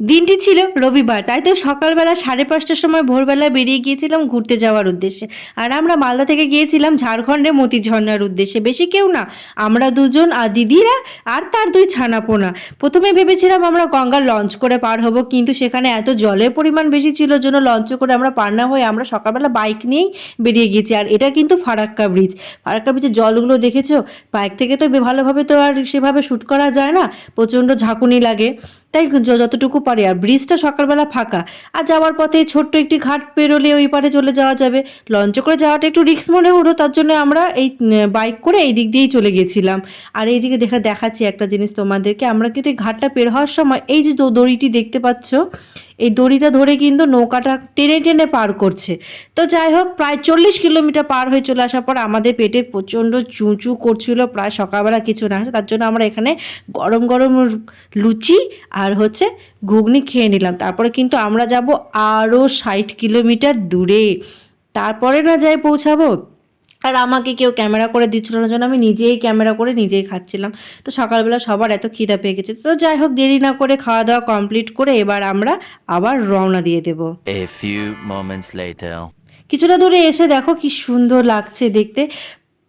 দিনটি ছিল রবিবার, তাই তো সকালবেলা সাড়ে পাঁচটার সময় ভোরবেলা বেরিয়ে গিয়েছিলাম ঘুরতে যাওয়ার উদ্দেশ্যে। আর আমরা মালদা থেকে গিয়েছিলাম ঝাড়খণ্ডে মতি ঝর্ণার উদ্দেশ্যে। বেশি কেউ না, আমরা দুজন, আর দিদিরা, আর তার দুই ছানাপোনা। প্রথমে ভেবেছিলাম আমরা গঙ্গার লঞ্চ করে পার হব, কিন্তু সেখানে এত জলের পরিমাণ বেশি ছিল জন্য লঞ্চ করে আমরা পার না হয়ে আমরা সকালবেলা বাইক নিয়েই বেরিয়ে গিয়েছি। আর এটা কিন্তু ফারাক্কা ব্রিজ। ফারাক্কা ব্রিজের জলগুলো দেখেছ? বাইক থেকে তো ভালোভাবে তো আর সেভাবে শ্যুট করা যায় না, প্রচণ্ড ঝাঁকুনি লাগে। তাই যতটুকু পারি আর ব্রিজটা সকালবেলা ফাঁকা। আর যাওয়ার পথে ছোট্ট একটি ঘাট পেরোলে ওই পারে চলে যাওয়া যাবে। লঞ্চে করে যাওয়াটা একটু রিস্ক মনে হলো, তার জন্য আমরা এই বাইক করে এই দিক দিয়েই চলে গেছিলাম। আর এই দিকে দেখা, দেখাচ্ছি একটা জিনিস তোমাদেরকে, আমরা কিন্তু এই ঘাটটা পের হওয়ার সময় এই যে দড়িটি দেখতে পাচ্ছ, এই দড়িটা ধরে কিন্তু নৌকাটা টেনে টেনে পার করছে। তো যাই হোক, প্রায় চল্লিশ কিলোমিটার পার হয়ে চলে আসার পর আমাদের পেটে প্রচণ্ড চুঁচু করছিল, প্রায় সকালবেলা কিছু না, তার জন্য আমরা এখানে গরম গরম লুচি আর হচ্ছে ঘুগনি খেয়ে নিলাম। তারপরে কিন্তু আমরা যাব আরও ষাট কিলোমিটার দূরে। তারপরে না যাই পৌঁছাবো। আর আমাকে কেউ ক্যামেরা করে দিচ্ছিল না জন্য আমি নিজেই ক্যামেরা করে নিজেই খাচ্ছিলাম। তো সকালবেলা সবার এত খিদা পেয়ে গেছে। তো যাই হোক দেরি না করে খাওয়া দাওয়া কমপ্লিট করে এবার আমরা আবার রওনা দিয়ে দেবো. কিছুটা দূরে এসে দেখো কি সুন্দর লাগছে দেখতে।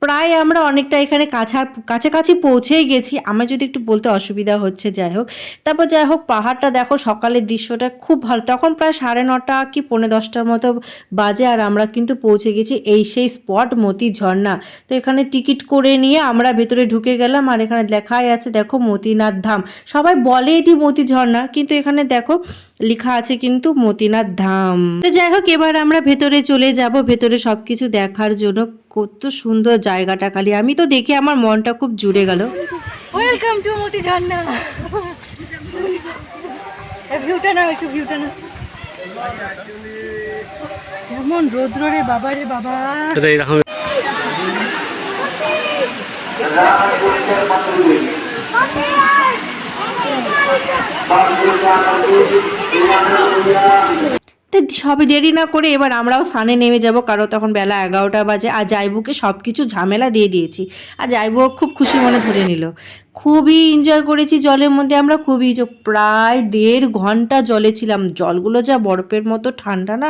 প্রায় আমরা অনেকটা এখানে কাছা, কাছাকাছি পৌঁছেই গেছি। আমার যদি একটু বলতে অসুবিধা হচ্ছে, যাই হোক। তারপর যাই হোক, পাহাড়টা দেখো, সকালের দৃশ্যটা খুব ভালো। তখন প্রায় সাড়ে নটা কি পৌনে দশটার মতো বাজে আর আমরা কিন্তু পৌঁছে গেছি এই সেই স্পট মতি ঝর্ণা। তো এখানে টিকিট করে নিয়ে আমরা ভেতরে ঢুকে গেলাম আর এখানে লেখাই আছে, দেখো, মতিনাথ ধাম। সবাই বলে এটি মতি ঝর্ণা, কিন্তু এখানে দেখো, লেখা আছে কিন্তু মতিনাথ ধাম। তো যাই হোক, এবার আমরা ভেতরে চলে যাব, ভেতরে সব কিছু দেখার জন্য। কত সুন্দর জায়গাটা খালি। আমি তো দেখে আমার মনটা খুব জুড়ে গেল। ওয়েলকাম টু মতি ঝর্ণা ভিউটা নাও একটু ভিউটা নাও। যেমন রৌদ্র রে বাবা রে বাবা। তো সবে দেরি না করে এবার আমরাও সানে নেমে যাব কারও তখন বেলা এগারোটা বাজে। আর জাইবুকে সব কিছু ঝামেলা দিয়ে দিয়েছি। আর জাইবুও খুব খুশি মনে ধরে নিল। খুবই এনজয় করেছি জলের মধ্যে। আমরা খুবই প্রায় দেড় ঘণ্টা জলে ছিলাম। জলগুলো যা বরফের মতো ঠান্ডা না,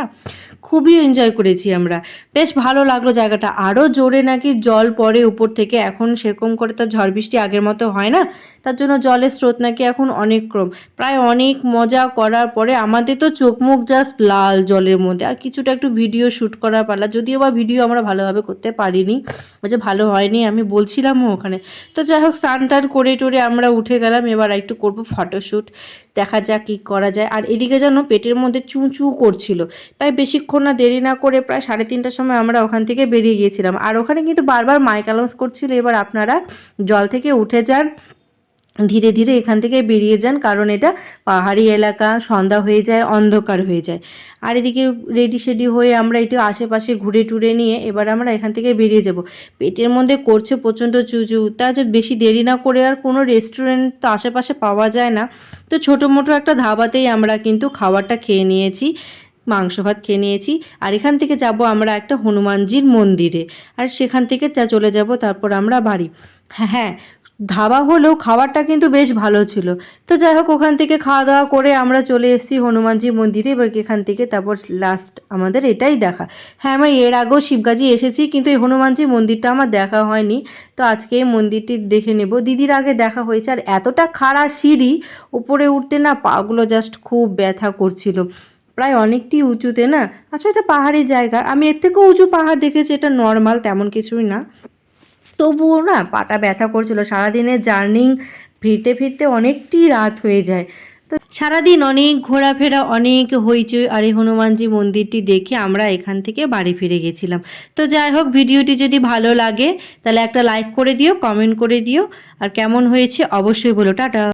খুবই এনজয় করেছি আমরা। বেশ ভালো লাগল জায়গাটা। আরও জোরে নাকি জল পড়ে উপর থেকে। এখন সেরকম করে তো ঝড় বৃষ্টি আগের মতো হয় না। তার জন্য জলের স্রোত নাকি এখন অনেক কম। প্রায় অনেক মজা করার পরে আমাদের তো চোখ মুখ জাস্ট লাল জলের মধ্যে। আর কিছুটা একটু ভিডিও শ্যুট করার পালা। যদিও বা ভিডিও আমরা ভালোভাবে করতে পারিনি। যে ভালো হয়নি আমি বলছিলামও ওখানে। তো যাই হোক স্নান টান করে টরে আমরা উঠে গেলাম, এবার একটু করব ফটোশ্যুট দেখা যাক কী করা যায়। আর এদিকে যেন পেটের মধ্যে চুঁ চুঁ করছিল। তাই বেশিক্ষণ না দেরি না করে প্রায় সাড়ে তিনটার সময় আমরা ওখান থেকে বেরিয়ে গিয়েছিলাম। আর ওখানে কিন্তু বারবার মাইক অ্যানাউন্স করছিল। এবার আপনারা জল থেকে উঠে যান। ধীরে ধীরে এখান থেকে বেরিয়ে যান, কারণ এটা পাহাড়ি এলাকা, সন্ধ্যা হয়ে যায়, অন্ধকার হয়ে যায়। আর এদিকে রেডি সেডি হয়ে আমরা একটু আশেপাশে ঘুরে টুরে নিয়ে এবার আমরা এখান থেকে বেরিয়ে যাব। পেটের মধ্যে করছে প্রচণ্ড চুচু তা বেশি দেরি না করে আর কোনো রেস্টুরেন্ট তো আশেপাশে পাওয়া যায় না। তো ছোটো মোটো একটা ধাবাতেই আমরা কিন্তু খাবারটা খেয়ে নিয়েছি, মাংস ভাত খেয়ে নিয়েছি। আর এখান থেকে যাব আমরা একটা হনুমানজির মন্দিরে। আর সেখান থেকে চলে যাব, তারপর আমরা বাড়ি। হ্যাঁ হ্যাঁ ধাবা হলেও খাবারটা কিন্তু বেশ ভালো ছিল। তো যাই হোক, ওখান থেকে খাওয়া দাওয়া করে আমরা চলে এসেছি হনুমানজি মন্দিরে। এবার এখান থেকে তারপর লাস্ট আমাদের এটাই দেখা। হ্যাঁ আমি এর আগেও শিবগাজি এসেছি, কিন্তু এই হনুমানজি মন্দিরটা আমার দেখা হয়নি। তো আজকে এই মন্দিরটি দেখে নেব। দিদির আগে দেখা হয়েছে, আর এতটা খাড়া সিঁড়ি, উপরে উঠতে না পাগুলো জাস্ট খুব ব্যথা করছিল। প্রায় অনেকটি উঁচুতে না আচ্ছা এটা পাহাড়ি জায়গা। আমি এর থেকেও উঁচু পাহাড় দেখেছি, এটা নর্মাল তেমন কিছুই না। তবুও না পাটা ব্যথা করছিল। সারাদিনের জার্নিং ফিরতে ফিরতে অনেকটি রাত হয়ে যায়। তো সারাদিন অনেক ঘোরাফেরা, অনেক হইচই আর এই হনুমানজি মন্দিরটি দেখে আমরা এখান থেকে বাড়ি ফিরে গেছিলাম। তো যাই হোক, ভিডিওটি যদি ভালো লাগে তাহলে একটা লাইক করে দিও, কমেন্ট করে দিও। আর কেমন হয়েছে অবশ্যই বলো। টাটা।